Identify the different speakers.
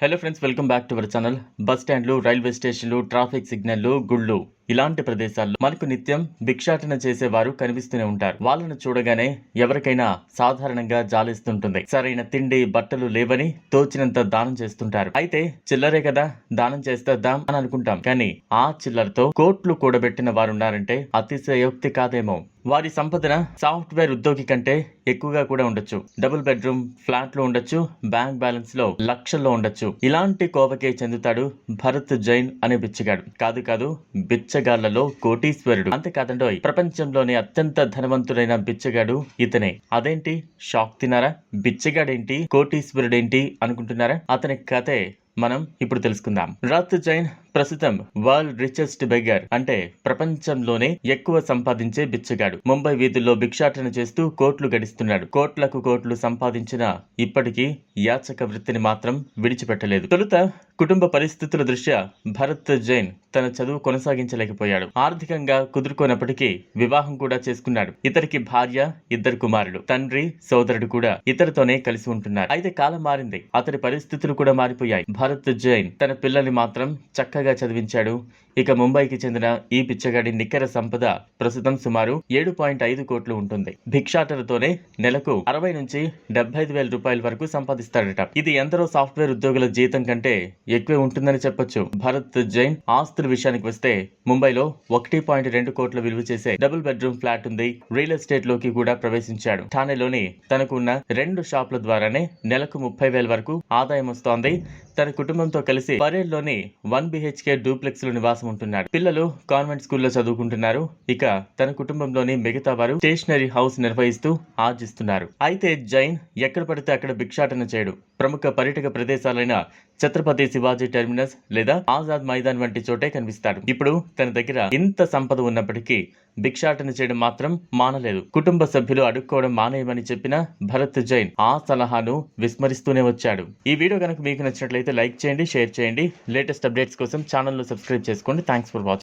Speaker 1: Hello friends welcome back to our channel bus స్టాండ్లు railway స్టేషన్లు traffic సిగ్నల్లు గుళ్ళు ఇలాంటి ప్రదేశాల్లో మనకు నిత్యం భిక్షాటన చేసేవారు కనిపిస్తూనే ఉంటారు. వాళ్ళను చూడగానే ఎవరికైనా సాధారణంగా జాలిస్తుంటుంది. సరైన తిండి బట్టలు లేవని తోచినంత దానం చేస్తుంటారు. అయితే చిల్లరే కదా దానం చేస్తేద్దాం అని అనుకుంటాం. కానీ ఆ చిల్లరతో కోట్లు కూడబెట్టిన వారున్నారంటే అతిశయోక్తి కాదేమో. వారి సంపదన సాఫ్ట్వేర్ ఉద్యోగి కంటే ఎక్కువగా కూడా ఉండొచ్చు. డబుల్ బెడ్రూమ్ ఫ్లాట్లో ఉండొచ్చు బ్యాంక్ బ్యాలెన్స్లో లక్షల్లో ఉండొచ్చు. ఇలాంటి కోవకే చెందుతాడు భరత్ జైన్ అనే బిచ్చగాడు. కాదు కాదు బిచ్చగాళ్ళలో కోటీశ్వరుడు. అంతేకాదండోయ్ ప్రపంచంలోనే అత్యంత ధనవంతుడైన బిచ్చగాడు ఇతనే. అదేంటి? షాక్ తినారా బిచ్చగాడేంటి? కోటీశ్వరుడేంటి అనుకుంటున్నారా? అతని కథే మనం ఇప్పుడు తెలుసుకుందాం. రాత్ జైన్ ప్రస్తుతం వరల్డ్ రిచెస్ట్ బెగర్ అంటే ప్రపంచంలోనే ఎక్కువ సంపాదించే బిచ్చగాడు. ముంబై వీధుల్లో భిక్షాటన చేస్తూ కోట్లు గడిస్తున్నాడు. కోట్లకు కోట్లు సంపాదించిన ఇప్పటికీ యాచక వృత్తిని మాత్రం విడిచిపెట్టలేదు. తొలుత కుటుంబ పరిస్థితుల దృష్ట్యా భరత్ జైన్ తన చదువు కొనసాగించలేకపోయాడు. ఆర్థికంగా కుదురుకోనప్పటికీ వివాహం కూడా చేసుకున్నాడు. ఇతరికి భార్య ఇద్దరు కుమారుడు తండ్రి సోదరుడు కూడా ఇతరుతోనే కలిసి ఉంటున్నారు. అయితే కాలం మారింది. అతడి పరిస్థితులు కూడా మారిపోయాయి. భరత్ జైన్ తన పిల్లల్ని మాత్రం చక్కగా చదివించాడు. ఇక ముంబైకి చెందిన ఈ పిచ్చగాడి నికర సంపద ప్రస్తుతం సుమారు ఏడు పాయింట్ ఐదు కోట్లు ఉంటుంది. భిక్షాటనతోనే నెలకు అరవై నుంచి డెబ్బై ఐదు వేల రూపాయల వరకు సంపాదిస్తాడట. ఇది ఎందరో సాఫ్ట్వేర్ ఉద్యోగుల జీతం కంటే ఎక్కువే ఉంటుందని చెప్పొచ్చు. భరత్ జైన్ ఆస్తుల విషయానికి వస్తే ముంబైలో ఒకటి పాయింట్ రెండు కోట్ల విలువ చేసే డబుల్ బెడ్రూమ్ ఫ్లాట్ ఉంది. రియల్ ఎస్టేట్లోకి కూడా ప్రవేశించాడు. ఠానేలోని తనకు ఉన్న రెండు షాపుల ద్వారానే నెలకు ముప్పై వేల వరకు ఆదాయం వస్తోంది. తన కుటుంబంతో కలిసి పరేడ్లోని వన్ బిహెచ్కే డూప్లెక్స్లో నివాసం ఉంటున్నాడు. పిల్లలు కాన్వెంట్ స్కూల్లో చదువుకుంటున్నారు. ఇక తన కుటుంబంలోని మిగతా వారు స్టేషనరీ హౌస్ నిర్వహిస్తూ ఆర్జిస్తున్నారు. అయితే జైన్ ఎక్కడ పడితే అక్కడ భిక్షాటన చేయడు. ప్రముఖ పర్యాటక ప్రదేశాలైన ఛత్రపతి శివాజీ టెర్మినస్ లేదా ఆజాద్ మైదాన్ వంటి చోటే కనిపిస్తాడు. ఇప్పుడు తన దగ్గర ఇంత సంపద ఉన్నప్పటికీ భిక్షాటన చేయడం మాత్రం మానలేదు. కుటుంబ సభ్యులు అడుక్కోవడం మానేయమని చెప్పిన భరత్ జైన్ ఆ సలహాను విస్మరిస్తూనే వచ్చాడు. ఈ వీడియో కనుక మీకు నచ్చినట్లయితే లైక్ చేయండి షేర్ చేయండి. లేటెస్ట్ అప్డేట్స్ కోసం ఛానల్ను సబ్స్క్రైబ్ చేసుకోండి. Thanks for watching.